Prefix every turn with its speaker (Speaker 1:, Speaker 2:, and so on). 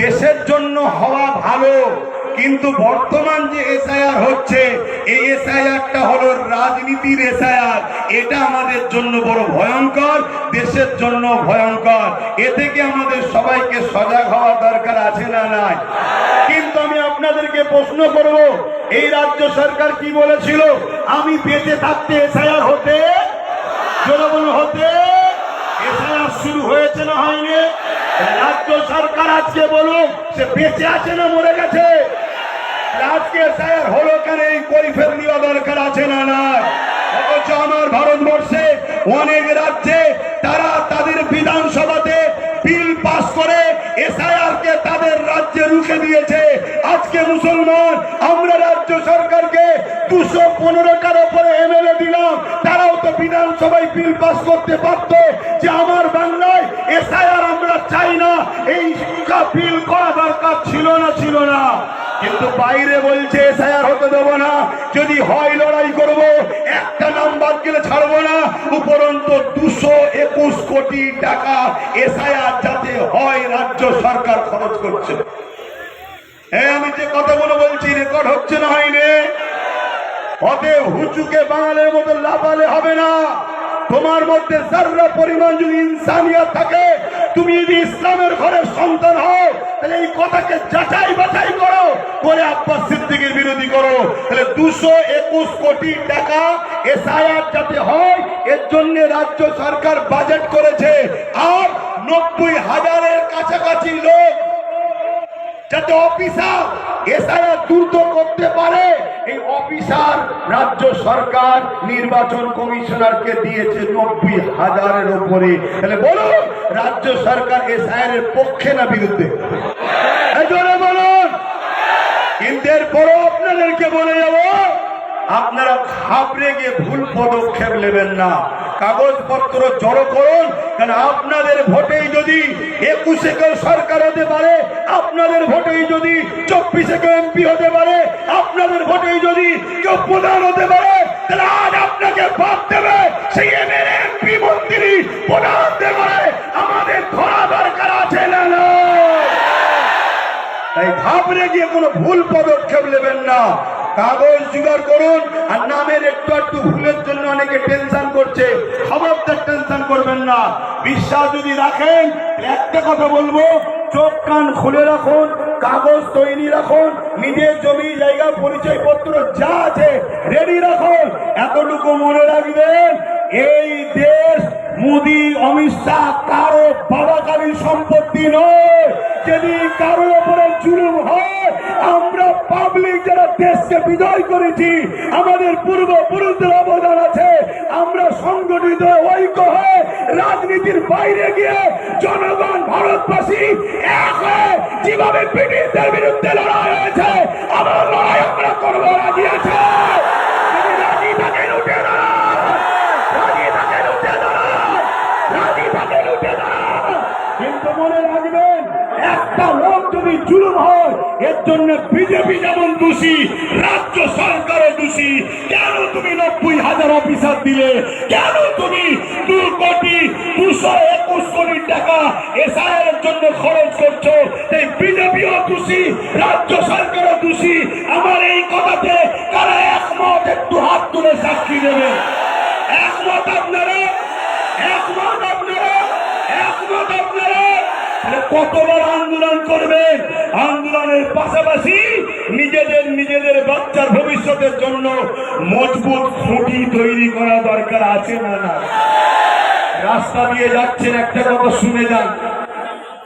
Speaker 1: দেশের জন্য হওয়া ভালো, কিন্তু বর্তমান যে এসআইআর হচ্ছে, এই এসআইআরটা হলো রাজনীতির এসআইআর। এটা আমাদের জন্য বড় ভয়ঙ্কর, দেশের জন্য ভয়ঙ্কর। এ থেকে আমাদের সবাইকে সজাগ হওয়া দরকার আছে না নাই? কিন্তু আমি আপনাদেরকে প্রশ্ন করব, এই রাজ্য সরকার কি বলেছিল? আমি বেঁচে থাকতে এসআইআর হতে সরকার আজকে বলুক সে বেঁচে আছে না মরে গেছে? আজকে এসআইআর হলো কেন এই কৈফের নেওয়া দরকার আছে না না আমার ভারতবর্ষে অনেক রাজ্যে তারা তাদের বিধানসভাতে বিল পাস করে এসআইআর কে তাদের রাজ্যে রুখে দিয়েছে। আজকে মুসলমান, আমরা রাজ্য সরকারকে দুশো পনেরোটার উপরে এমএলএ দিলাম। তারাও তো বিধানসভায় বিল পাস করতে পারতো যে আমার বাংলায় এসআইআর আমরা চাই না এই বিল করা দরকার ছিল না ছিল না। কিন্তু বাইরে বলছে এসআইআর হতে দেবো না। যদি হয় লড়াই করব, একটা নাম বাদ গেলে ছাড়বো না। উপরন্ত দুশো একুশ কোটি টাকা এসআইআর যাতে হয়, রাজ্য সরকার খরচ করছে। হ্যাঁ আমি যে কথাগুলো বলছি রেকর্ড হচ্ছে না হয়নি। অতএব হুচুকে বাঙালের মতো লাফালে হবে না। তোমার মধ্যে যার্রা পরিমাণ যদি ইনসানিয়াত থাকে তুমি যদি ইসলামের ঘরের সন্তান হও, তাহলে এই কথাকে যাচাই বাছাই করো করে আব্বাস সিদ্দিকের বিরোধী করো। তাহলে দুশো একুশ কোটি টাকা এসআইআর যাতে হয়, এর জন্য রাজ্য সরকার বাজেট করেছে। আর নব্বই হাজারের কাছাকাছি লোক যাতে অফিসার এসআইআর দ্রুত করতে পারে, এই অফিসার রাজ্য সরকার নির্বাচন কমিশনারকে দিয়েছে নব্বই হাজারের উপরে। তাহলে বলুন, রাজ্য সরকার এসআইআর এর পক্ষে না বিরুদ্ধে? বলুন। কিন্তু এরপরও আপনাদেরকে বলে যাব, আপনারা খাবড়ে গিয়ে ভুল পদক্ষেপ নেবেন না। কাগজপত্র জড়ো করুন। কারণ আপনাদের ভোটেই যদি একুশে কেউ সরকার হতে পারে, আপনাদের ভোটেই যদি চব্বিশে কেউ এমপি হতে পারে, আপনাদের ভোটেই যদি কেউ প্রধান হতে পারে, তাহলে আজ আপনাকে বাদ দেবে। সেই এমএলএ, এমপি, মন্ত্রী প্রধান দেবে আমাদের ধরা দরকার আছে না তাই ঘাবড়ে গিয়ে কোনো ভুল পদক্ষেপ নেবেন না। কাগজ জোগাড় করুন। আর নামের একটু একটু ভুলের জন্য অনেকে টেনশন করছে। করবেন না। বিশ্বাস যদি রাখেন একটা কথা বলব, চোখ কান খুলে রাখুন, কাগজ তৈরি রাখুন, নিজের জমি, জায়গা পরিচয় পত্র যা আছে রেডি রাখুন। এতটুকু মনে রাখবেন, এই দেশ মোদি, অমিত শাহ কারও বাবাকালীন সম্পত্তি নয়। যদি কারও পাবলিক যারা দেশকে বিজয় করেছি, আমাদের পূর্বপুরুষদের অবদান আছে। আমরা সংগঠিত ঐক্য হয়ে, রাজনীতির বাইরে গিয়ে জনগণ, ভারতবাসী এক হয়ে যেভাবে ব্রিটিশদের বিরুদ্ধে লড়াই হয়েছে, আমার লড়াই আমরা করব, রাজি আছে? রাজি থাকেন উঠে দাঁড়ান রাজি থাকেন উঠে দাঁড়ান রাজি থাকেন উঠে দাঁড়ান মনে রাখবেন, একটা লোক যদি জুলুম হয়, এর জন্য বিজেপি যেমন দোষী, রাজ্য সরকারও দোষী। কেন তুমি নব্বই হাজার অফিসার দিলে? কেন তুমি দু কোটি দুশো একুশ কোটি টাকা এসআইয়ের জন্য খরচ করছ? এই বিজেপিও দোষী, রাজ্য সরকারও কতবার আন্দোলন করবেন আন্দোলনের পাশাপাশি নিজেদের নিজেদের বাচ্চার ভবিষ্যতের জন্য মজবুত খুঁটি তৈরি করা দরকার আছে না রাস্তা দিয়ে যাচ্ছেন, একটা কথা শুনে যান।